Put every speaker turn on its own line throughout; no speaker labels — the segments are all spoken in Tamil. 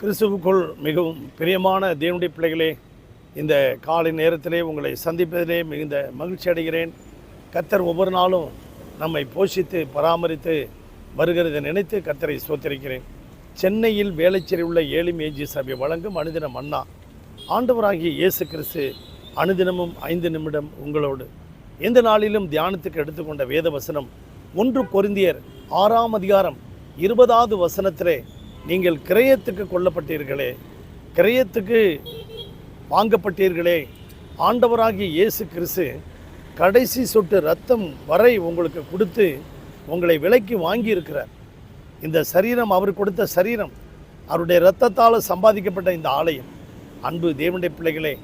கிறிஸ்துவுக்குள் மிகவும் பிரியமான தேவனுடைய பிள்ளைகளே இந்த காலை நேரத்திலே உங்களை சந்திப்பதிலே மிகுந்த மகிழ்ச்சி அடைகிறேன். கத்தர் ஒவ்வொரு நாளும் நம்மை போஷித்து பராமரித்து வருகிறதை நினைத்து கத்தரை சோத்திருக்கிறேன் சென்னையில் வேலைச்சேரி உள்ள ஏழு மேஜி சபை வழங்கும் அனுதினம் அண்ணா. ஆண்டவராகிய இயேசு கிறிஸ்து அனுதினமும் ஐந்து நிமிடம் உங்களோடு. எந்த நாளிலும் தியானத்துக்கு எடுத்துக்கொண்ட வேத வசனம் ஒன்று பொருந்தியர் ஆறாம் அதிகாரம் இருபதாவது வசனத்திலே நீங்கள் கிரயத்துக்கு கொல்லப்பட்டீர்களே கிரயத்துக்கு வாங்கப்பட்டீர்களே. ஆண்டவராகிய இயேசு கிறிஸ்து கடைசி சொட்டு ரத்தம் வரை உங்களுக்கு கொடுத்து உங்களை விலைக்கு வாங்கியிருக்கிறார். இந்த சரீரம் அவர் கொடுத்த சரீரம் அவருடைய இரத்தத்தால் சம்பாதிக்கப்பட்ட இந்த ஆலயம். அன்பு தேவனுடைய பிள்ளைகளே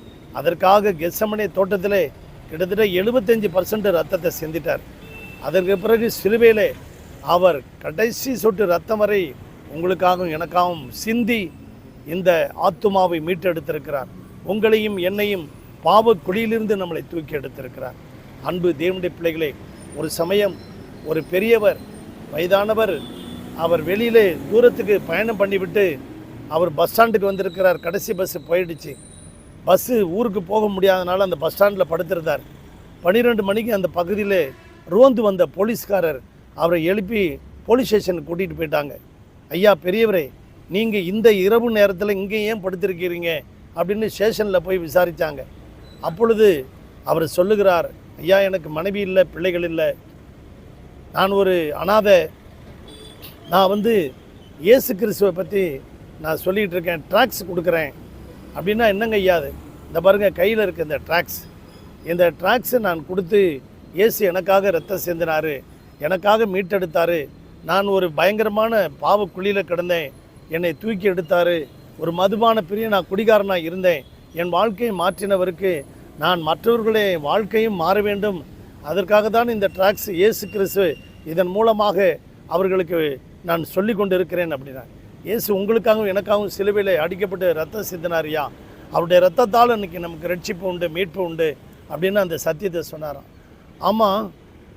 அதற்காக கெசமனை தோட்டத்திலே கிட்டத்தட்ட எழுபத்தஞ்சு பர்சன்ட் ரத்தத்தை சிந்திட்டார். அதற்கு பிறகு சிலுவையிலே அவர் கடைசி சொட்டு ரத்தம் வரை உங்களுக்காகவும் எனக்காகவும் சிந்தி இந்த ஆத்துமாவை மீட்டெடுத்திருக்கிறார். உங்களையும் என்னையும் பாவ குழியிலிருந்து நம்மளை தூக்கி எடுத்திருக்கிறார். அன்பு தேவனுடைய பிள்ளைகளே ஒரு சமயம் ஒரு பெரியவர் வயதானவர் அவர் வெளியிலே தூரத்துக்கு பயணம் பண்ணிவிட்டு அவர் பஸ் ஸ்டாண்டுக்கு வந்திருக்கிறார். கடைசி பஸ்ஸு போயிடுச்சு. பஸ்ஸு ஊருக்கு போக முடியாதனால அந்த பஸ் ஸ்டாண்டில் படுத்திருந்தார். பன்னிரெண்டு மணிக்கு அந்த பகுதியில் ரோந்து வந்த போலீஸ்காரர் அவரை எழுப்பி போலீஸ் ஸ்டேஷனுக்கு கூட்டிகிட்டு போயிட்டாங்க. ஐயா பெரியவரே நீங்கள் இந்த இரவு நேரத்தில் இங்கே ஏன் படுத்திருக்கிறீங்க? அப்படின்னு ஸ்டேஷனில் போய் விசாரித்தாங்க அப்பொழுது அவர் சொல்லுகிறார் ஐயா எனக்கு மனைவி இல்லை பிள்ளைகள் இல்லை. நான் ஒரு அனாதை நான் வந்து இயேசு கிறிஸ்துவை பற்றி நான் சொல்லிகிட்டு இருக்கேன் ட்ராக்ஸ் கொடுக்குறேன். அப்படின்னா என்னங்க ஐயா அது? இந்த பாருங்கள் கையில் இருக்க இந்த ட்ராக்ஸ். இந்த ட்ராக்ஸை நான் கொடுத்து இயேசு எனக்காக ரத்தம் சிந்தினார் எனக்காக மீட்டெடுத்தார் நான் ஒரு பயங்கரமான பாவக்குழியில் கிடந்தேன். என்னை தூக்கி எடுத்தார். ஒரு மதுபான பிரிய நான் குடிகாரனாக இருந்தேன். என் வாழ்க்கையை மாற்றினவருக்கு நான் மற்றவர்களுடைய வாழ்க்கையும் மாற வேண்டும். அதற்காக தான் இந்த ட்ராக்ஸ் இயேசு கிறிஸ்து இதன் மூலமாக அவர்களுக்கு நான் சொல்லி கொண்டு இருக்கிறேன் அப்படின்னா இயேசு உங்களுக்காகவும் எனக்காகவும் சிலுவையில் அடிக்கப்பட்டு ரத்தம் சிந்தினாரியா அவருடைய ரத்தத்தால் இன்றைக்கி நமக்கு ரட்சிப்பு உண்டு மீட்பு உண்டு அப்படின்னு அந்த சத்தியத்தை சொன்னாராம். ஆமாம்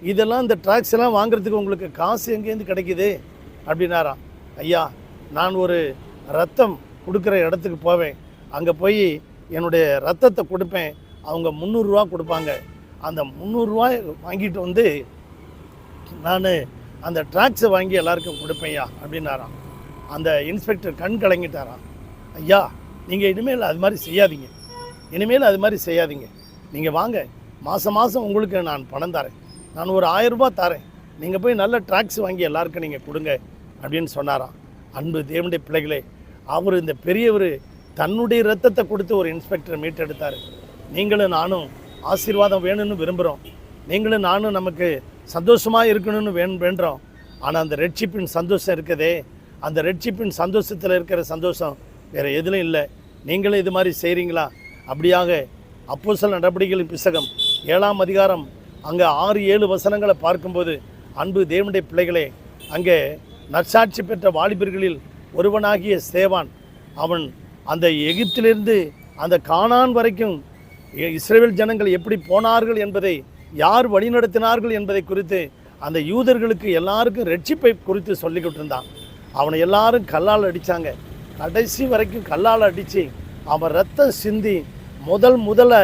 இதெல்லாம் இந்த ட்ராக்ஸ் எல்லாம் வாங்குறதுக்கு உங்களுக்கு காசு எங்கேருந்து கிடைக்குது? அப்படின்னாராம். ஐயா நான் ஒரு ரத்தம் கொடுக்குற இடத்துக்கு போவேன். அங்கே போய் என்னுடைய ரத்தத்தை கொடுப்பேன். அவங்க முந்நூறுரூவா கொடுப்பாங்க. அந்த முந்நூறுரூவா வாங்கிட்டு வந்து நான் அந்த ட்ராக்ஸை வாங்கி எல்லாருக்கும் கொடுப்பேன்யா அப்படின்னாராம். அந்த இன்ஸ்பெக்டர் கண் கலங்கிட்டாராம். ஐயா நீங்கள் இனிமேல் அது மாதிரி செய்யாதீங்க. இனிமேல் அது மாதிரி செய்யாதீங்க. நீங்கள் வாங்க. மாதம் மாதம் உங்களுக்கு நான் பணம் தரேன். நான் ஒரு ஆயிரம் ரூபாய் தரேன். நீங்கள் போய் நல்ல ட்ராக்ஸ் வாங்கி எல்லாருக்கும் நீங்கள் கொடுங்க அப்படின்னு சொன்னாராம். அன்பு தேவனுடைய பிள்ளைகளே அவர் இந்த பெரியவர் தன்னுடைய ரத்தத்தை கொடுத்து ஒரு இன்ஸ்பெக்டரை மீட்டெடுத்தார். நீங்களும் நானும் ஆசீர்வாதம் வேணும்னு விரும்புகிறோம் நீங்களும் நானும் நமக்கு சந்தோஷமாக இருக்கணும்னு வேண் வேண்டுறோம். ஆனால் அந்த ரெட்சிப்பின் சந்தோஷம் இருக்குதே. அந்த ரெட்சிப்பின் சந்தோஷத்தில் இருக்கிற சந்தோஷம் வேறு எதுலையும் இல்லை. நீங்களும் இது மாதிரி செய்கிறீங்களா அப்படியாக அப்போஸ்தல நடவடிக்கைகளின் புஸ்தகம் ஏழாம் அதிகாரம் அங்கே ஆறு ஏழு வசனங்களை பார்க்கும்போது அன்பு தேவனுடைய பிள்ளைகளே அங்கே நற்சாட்சி பெற்ற வாலிபர்களில் ஒருவனாகிய சேவான். அவன் அந்த எகிப்திலிருந்து அந்த கானான் வரைக்கும் இஸ்ரேல் ஜனங்கள் எப்படி போனார்கள் என்பதை யார் வழிநடத்தினார்கள் என்பதை குறித்து அந்த யூதர்களுக்கு எல்லாருக்கும் ரட்சிப்பை குறித்து சொல்லிக்கிட்டு இருந்தான் அவனை எல்லாரும் கல்லால் அடித்தாங்க கடைசி வரைக்கும் கல்லால் அடித்து அவன் ரத்தம் சிந்தி முதல் முதல்ல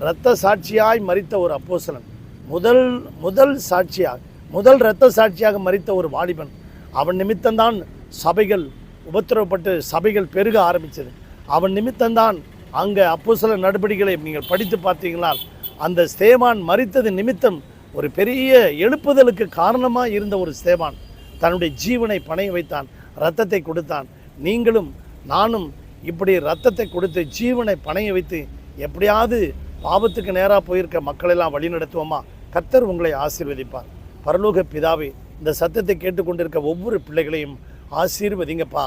இரத்த சாட்சியாய் மறித்த ஒரு அப்போசலன் முதல் முதல் சாட்சியாக முதல் இரத்த சாட்சியாக மறித்த ஒரு வாலிபன் அவன் நிமித்தம்தான் சபைகள் உபத்திரவப்பட்டு சபைகள் பெருக ஆரம்பித்தது அவன் நிமித்தம்தான் அங்கே அப்போஸ்தல நடவடிக்கைகளை நீங்கள் படித்து பார்த்தீங்களா? அந்த ஸ்தேவான் மறித்தது நிமித்தம் ஒரு பெரிய எழுப்புதலுக்கு காரணமாக இருந்த ஒரு ஸ்தேவான் தன்னுடைய ஜீவனை பணைய வைத்தான் ரத்தத்தை கொடுத்தான். நீங்களும் நானும் இப்படி ரத்தத்தை கொடுத்து ஜீவனை பணைய வைத்து எப்படியாவது பாவத்துக்கு நேராக போயிருக்க மக்களெல்லாம் வழி நடத்துவோமா கர்த்தர் உங்களை ஆசீர்வதிப்பார். பரலோக பிதாவே இந்த சத்தத்தை கேட்டுக்கொண்டிருக்க ஒவ்வொரு பிள்ளைகளையும் ஆசீர்வதிங்கப்பா.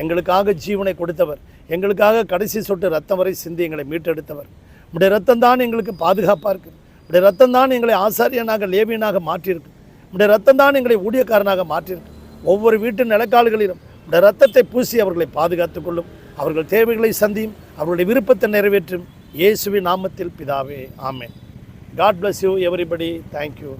எங்களுக்காக ஜீவனை கொடுத்தவர் எங்களுக்காக கடைசி சொட்டு ரத்தம் வரை சிந்தி எங்களை மீட்டெடுத்தவர். உடைய ரத்தம் தான் எங்களுக்கு பாதுகாப்பாக இருக்குது உடைய ரத்தம் தான் எங்களை ஆசாரியனாக லேவியனாக மாற்றியிருக்கு. உடைய ரத்தம் தான் எங்களை ஊழியக்காரனாக மாற்றியிருக்கு. ஒவ்வொரு வீட்டு நிலக்கால்களிலும் உடைய ரத்தத்தை பூசி அவர்களை பாதுகாத்துக் கொள்ளும். அவர்கள் தேவைகளை சந்தியும் அவர்களுடைய விருப்பத்தை நிறைவேற்றும். இயேசுவின் நாமத்தில் பிதாவே ஆமேன். God bless you everybody. Thank you.